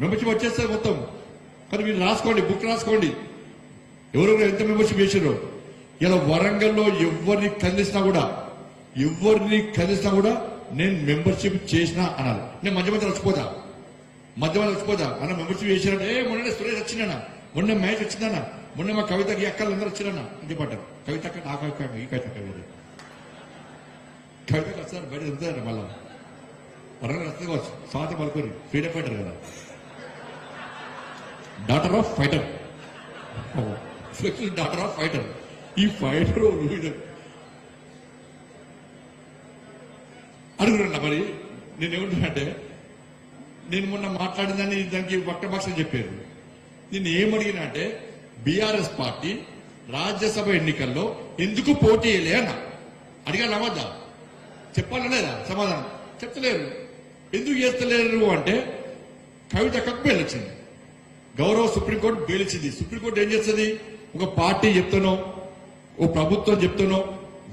Membership వచ్చేస్తుంది మొత్తం. కానీ మీరు రాసుకోండి బుక్ రాసుకోండి. ఎవరెవరు ఎంత మెంబర్షిప్ చేసారో ఇలా వరంగల్లో ఎవరిని కదిలిసినా కూడా ఎవరిని కదిలిసినా కూడా నేను మెంబర్షిప్ చేసినా అన్నారు నేను మధ్య మధ్య రచ్చిపోతా మధ్య మధ్య రచ్చిపోతా అన్న మెంబర్షిప్ చేసినట్టు ఏ మొన్న సురేష్ వచ్చిందన్న మొన్న మ్యాచ్ వచ్చిందన్న మొన్న మా కవితకి అక్కలు అందరూ వచ్చిందన్న అని చెప్పారు కవిత అక్క నా కవిత ఈ కవిత కవిత కవితకి వస్తారు బయట దొరుకుతారు మళ్ళా. వరంగల్ వస్తే కావచ్చు. స్వాతి పలుకొని ఫ్రీడమ్ ఫైటర్ కదా. Daughter of fighter flex daughter of fighter ఈ ఫైటర్ అడుగురండి మరి నేనేమంటున్నానంటే నేను మొన్న మాట్లాడిందని దానికి వక్రభాష చెప్పారు. నేను ఏమడిగినా అంటే బీఆర్ఎస్ పార్టీ రాజ్యసభ ఎన్నికల్లో ఎందుకు పోటీ లేన అడిగాను అవద్దా చెప్పాలనేదా సమాధానం. చెప్తలేరు. ఎందుకు చేస్తలేరు అంటే కవిత కక్కు వచ్చింది. గౌరవ సుప్రీంకోర్టు బెయిలిచ్చింది సుప్రీంకోర్టు ఏం చేస్తుంది? ఒక పార్టీ చెప్తానో ఓ ప్రభుత్వం చెప్తానో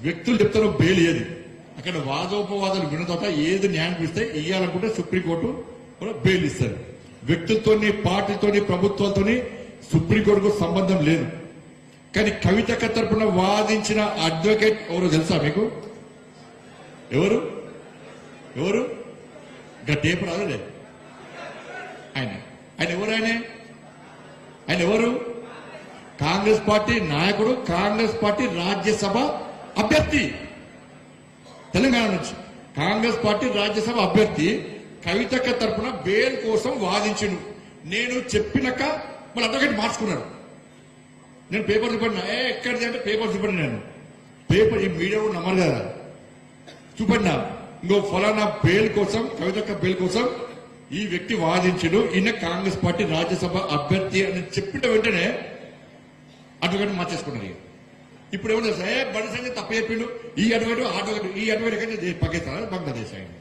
వ్యక్తులు చెప్తానో బెయిల్ అక్కడ వాదోపవాదాలు విన్న తర్వాత ఏది న్యాయం ఇస్తే ఇయ్యాలనుకుంటే సుప్రీంకోర్టు కూడా బెయిల్ ఇస్తారు వ్యక్తులతోని పార్టీతోని ప్రభుత్వాలతోని సుప్రీంకోర్టుకు సంబంధం లేదు. కానీ కవితక తరపున వాదించిన అడ్వకేట్ ఎవరో తెలుసా మీకు? ఎవరు? ఎవరు? ఇంకా టేపు రాదులే ఆయన. ఆయన ఎవరు ఆయన? ఆయన ఎవరు? కాంగ్రెస్ పార్టీ నాయకుడు కాంగ్రెస్ పార్టీ రాజ్యసభ అభ్యర్థి. తెలంగాణ నుంచి. కాంగ్రెస్ పార్టీ రాజ్యసభ అభ్యర్థి కవితక్క తరపున బెయిల్ కోసం వాదించిండు. నేను చెప్పినాక మళ్ళీ అడ్వకేట్ మార్చుకున్నాను నేను పేపర్ చూపడినా ఏ ఎక్కడిది అంటే పేపర్ చూపడిన నేను. పేపర్ ఈ మీడియా కూడా నమ్మరు కదా. చూపడినా ఇంకో ఫలానా బెయిల్ కోసం కవితక్క బెయిల్ కోసం ఈ వ్యక్తి వాదించడు. ఈయన కాంగ్రెస్ పార్టీ రాజ్యసభ అభ్యర్థి అని చెప్పిన వెంటనే అడ్వకేట్ మార్చేసుకున్నారు ఇప్పుడు ఏమన్నా సరే బండి సంగతి తప్ప చెప్పిండు. ఈ అడ్వకేట్ అడ్వకేట్ ఈ అడ్వకేట్ ఎక్కడ పాకిస్తాన్ బంగ్లాదేశ్ ఆయన.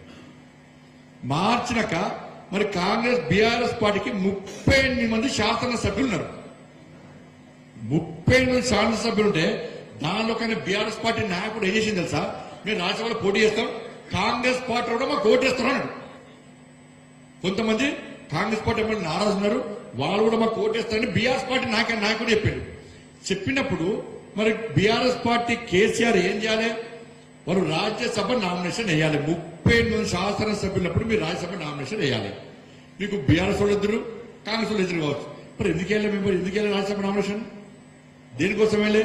మార్చినాక మరి కాంగ్రెస్ బీఆర్ఎస్ పార్టీకి ముప్పై ఎనిమిది మంది శాసనసభ్యులు ఉన్నారు. ముప్పై ఎనిమిది శాసనసభ్యులు ఉంటే దానిలో కానీ బీఆర్ఎస్ పార్టీ నాయకుడు ఏం చేసింది తెలుసా? మేము రాజ్యసభలో పోటీ చేస్తాం కాంగ్రెస్ పార్టీ కూడా మాకు ఓటేస్తాం అన్నాడు. కొంతమంది కాంగ్రెస్ పార్టీ ఎమ్మెల్యే నారాజు ఉన్నారు. వాళ్ళు కూడా మాకు ఓటేస్తారని బీఆర్ఎస్ పార్టీ నాకే నాకు చెప్పాడు. చెప్పినప్పుడు మరి బీఆర్ఎస్ పార్టీ కేసీఆర్ ఏం చేయాలి? వారు రాజ్యసభ నామినేషన్ వేయాలి. ముప్పై ఎనిమిది శాసనసభ్యులప్పుడు మీరు రాజ్యసభ నామినేషన్ వేయాలి. మీకు బీఆర్ఎస్ వాళ్ళు ఇద్దరు కాంగ్రెస్ వాళ్ళు ఇద్దరు కావచ్చు. మరి ఎందుకు వెళ్ళే మేము ఎందుకు వెళ్ళే రాజ్యసభ నామినేషన్? దేనికోసం వెళ్ళే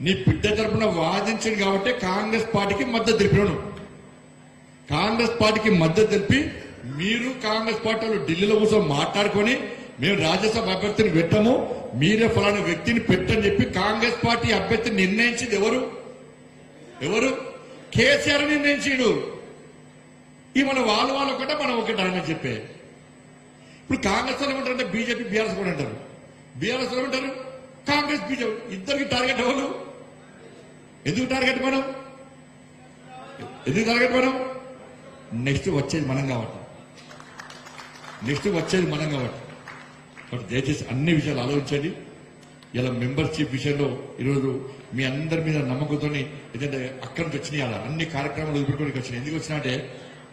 నీ బిడ్డ తరపున వాదించింది కాబట్టి కాంగ్రెస్ పార్టీకి మద్దతు తెలిపినాను. కాంగ్రెస్ పార్టీకి మద్దతు తెలిపి మీరు కాంగ్రెస్ పార్టీలు ఢిల్లీలో కోసం మాట్లాడుకొని మేము రాజ్యసభ అభ్యర్థిని పెట్టాము. మీరే ఫలానా వ్యక్తిని పెట్టని చెప్పి కాంగ్రెస్ పార్టీ అభ్యర్థిని నిర్ణయించింది ఎవరు? ఎవరు? కేసీఆర్ నిర్ణయించాడు. ఈ మన వాళ్ళు వాళ్ళు ఒకటే మనం ఒకటి అని చెప్పే. ఇప్పుడు కాంగ్రెస్ వాళ్ళు అంటే బీజేపీ బీఆర్ఎస్ కూడా అంటారు. బీఆర్ఎస్ వాళ్ళు ఏమంటారు? కాంగ్రెస్ బీజేపీ. ఇద్దరికి టార్గెట్ ఎవరు? ఎందుకు టార్గెట్ మనం? ఎందుకు టార్గెట్ మనం? నెక్స్ట్ వచ్చేది మనం కాబట్టి. నెక్స్ట్ వచ్చేది మనం కాబట్టి. కాబట్టి దయచేసి అన్ని విషయాలు ఆలోచించండి. ఇలా మెంబర్షిప్ విషయంలో ఈరోజు మీ అందరి మీద నమ్మకంతో ఏంటంటే అక్కడి నుంచి వచ్చినాయి అలా అన్ని కార్యక్రమాలు ఎదుర్కొనికి వచ్చినాయి. ఎందుకు వచ్చినంటే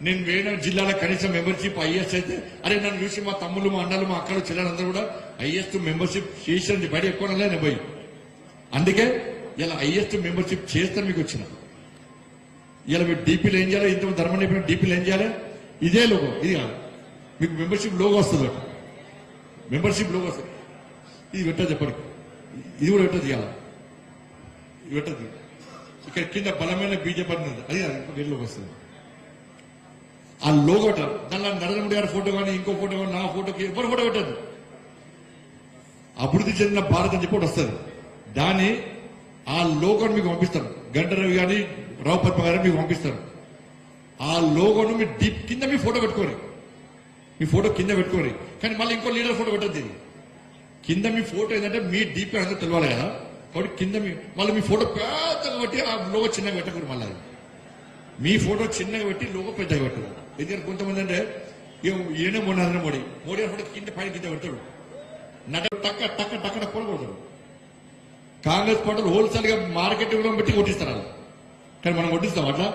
నేను వేరే జిల్లాలో కనీసం మెంబర్షిప్ ఐఎస్ అయితే అరే నన్ను చూసి మా తమ్ముళ్ళు మా అన్నలు మా అక్కలు చెల్లెలందరూ కూడా ఐఎస్ మెంబర్షిప్ చేసి బయట ఎక్కువ నేను పోయి. అందుకే ఇలా ఐఎస్ మెంబర్షిప్ చేస్తే మీకు వచ్చిన. ఇలా మీరు డీపీలు ఏం చేయాలి? ఇంత ధర్మ నిపుణులు డీపీలు ఏం చేయాలి? ఇదే లోగో ఇది కాదు. మీకు మెంబర్షిప్ లోగో వస్తుంది మెంబర్షిప్ లోగో వస్తుంది. ఇది పెట్టదు ఎప్పటికి ఇది కూడా పెట్టదు ఇవాళ ఇది పెట్టదు ఇక్కడ కింద బలమైన బీజేపీ ఉన్నది అది కాదు లోగో వస్తుంది. ఆ లోగో దానిలో నరేంద్ర మోడీ గారి ఫోటో కానీ ఇంకో ఫోటో కానీ నా ఫోటోకి ఎవరు ఫోటో పెట్టదు అభివృద్ధి చెందిన భారత్ అని చెప్పి వస్తుంది. దాన్ని ఆ లోగోని మీకు పంపిస్తారు. గంటరవి కానీ రావు పద్మ గారు మీకు పంపిస్తారు. ఆ లోగోను మీ డీప్ కింద మీ ఫోటో పెట్టుకోరు మీ ఫోటో కింద పెట్టుకోరు కానీ మళ్ళీ ఇంకో లీడర్ ఫోటో పెట్టద్దు ఇది కింద మీ ఫోటో ఏంటంటే మీ డీప్ అందరూ తెలవాలి కదా. కాబట్టి కింద మీ మళ్ళీ మీ ఫోటో పెద్దగా పెట్టి ఆ లోగో చిన్నగా పెట్టకూడదు మళ్ళీ మీ ఫోటో చిన్నగా పెట్టి లోగో పెద్దగా పెట్టరు ఎందుకంటే కొంతమంది అంటే ఏం ఈయన మొన్న మోడీ. మోడీ ఫోటో కింద పైన కింద పెడతాడు. నట టక్క టక్క టక్కన పొడకూడదు కాంగ్రెస్ పార్టీలు హోల్సేల్గా లో పెట్టి కొట్టిస్తారు కానీ మనం కొట్టిస్తాం అట్లా?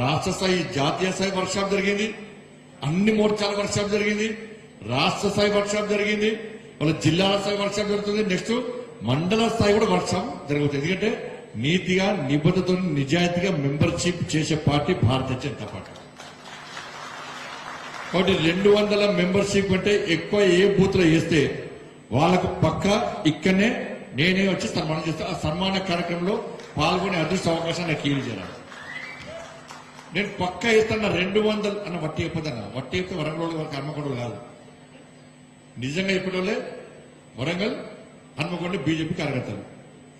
రాష్ట్ర స్థాయి జాతీయ స్థాయి వర్క్షాప్ జరిగింది. అన్ని మోర్చాల వర్క్షాప్ జరిగింది. రాష్ట్ర స్థాయి వర్క్షాప్ జరిగింది. వాళ్ళ జిల్లాల స్థాయి వర్క్షాప్ జరుగుతుంది. నెక్స్ట్ మండల స్థాయి కూడా వర్క్షాప్ జరుగుతుంది. ఎందుకంటే నీతిగా నిబద్ధతో నిజాయితీగా మెంబర్షిప్ చేసే పార్టీ భారతీయ జనతా పార్టీ. కాబట్టి రెండు వందల మెంబర్షిప్ అంటే ఎక్కువ ఏ బూత్లో వేస్తే వాళ్ళకు పక్క ఇక్కడనే నేనే వచ్చి సన్మానం చేస్తా. ఆ సన్మాన కార్యక్రమంలో పాల్గొనే అదృష్ట అవకాశం నాకు కీలు చేయాలి నేను పక్క వేస్తున్న రెండు వందలు అన్న వట్టి చెప్పదన్న వట్టి చెప్తే వరంగల్ వాళ్ళకి హన్మకొండ కాదు. నిజంగా చెప్పడంలే వరంగల్ హన్మకొండ బీజేపీ కార్యకర్తలు.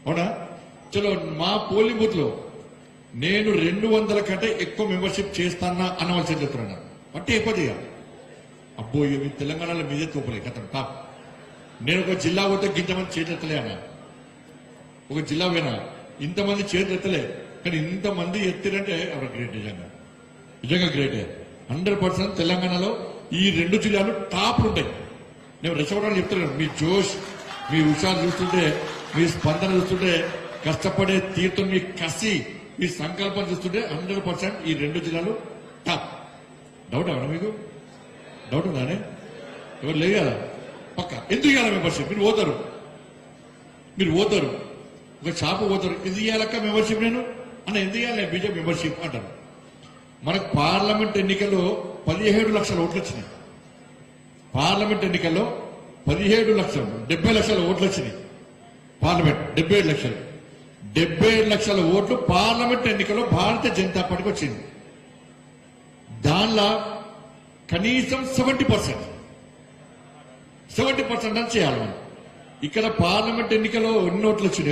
అవునా? చలో మా పోలింగ్ బూత్లో నేను రెండు వందల కంటే ఎక్కువ మెంబర్షిప్ చేస్తానా అన్నవలసి చెప్తున్నాను. వట్టి అయిపోతే ఇక. అబ్బో ఇవి తెలంగాణలో మీదే తోపలే కథ. పాప. నేను ఒక జిల్లా పోతే గింతమంది చేతులు ఎత్తలే అన్న. ఒక జిల్లా పోయినా. ఇంతమంది చేతులు ఎత్తలే. కానీ ఇంతమంది ఎత్తిరంటే ఎవరు గ్రేట్ నిజంగా? నిజంగా గ్రేటే హండ్రెడ్ పర్సెంట్ తెలంగాణలో ఈ రెండు జిల్లాలు టాప్ ఉంటాయి. నేను రెచ్చగొట్టాలని చెప్తున్నాను. మీ జోష్ మీ హుషారు చూస్తుంటే మీ స్పందన చూస్తుంటే కష్టపడే తీర్థం మీ కసి మీ సంకల్పం చూస్తుంటే హండ్రెడ్ పర్సెంట్ ఈ రెండు జిల్లాలు టాప్ డౌట్ అవునా మీకు? డౌట్ ఉందానే ఎవరు లేదు కదా? పక్క. ఎందుకు ఇవ్వాలి మెంబర్షిప్ మీరు పోతారు మీరు పోతారు ఒక షాపు పోతారు ఎందుకు ఇవ్వాలక్క మెంబర్షిప్ నేను? అన్న ఎందుకు బీజేపీ మెంబర్షిప్ అంటారు. మనకు పార్లమెంట్ ఎన్నికల్లో పదిహేడు లక్షల ఓట్లు వచ్చినాయి పార్లమెంట్ ఎన్నికల్లో పదిహేడు లక్షలు డెబ్బై లక్షల ఓట్లు వచ్చినాయి పార్లమెంట్ డెబ్బై ఏడు లక్షలు. డెబ్బై ఏడు లక్షల ఓట్లు పార్లమెంట్ ఎన్నికల్లో భారతీయ జనతా పార్టీకి వచ్చింది. దానిలో కనీసం సెవెంటీ పర్సెంట్ సెవెంటీ పర్సెంట్ అని చేయాలి మనం. ఇక్కడ పార్లమెంట్ ఎన్నికలో ఎన్ని ఓట్లు వచ్చినాయో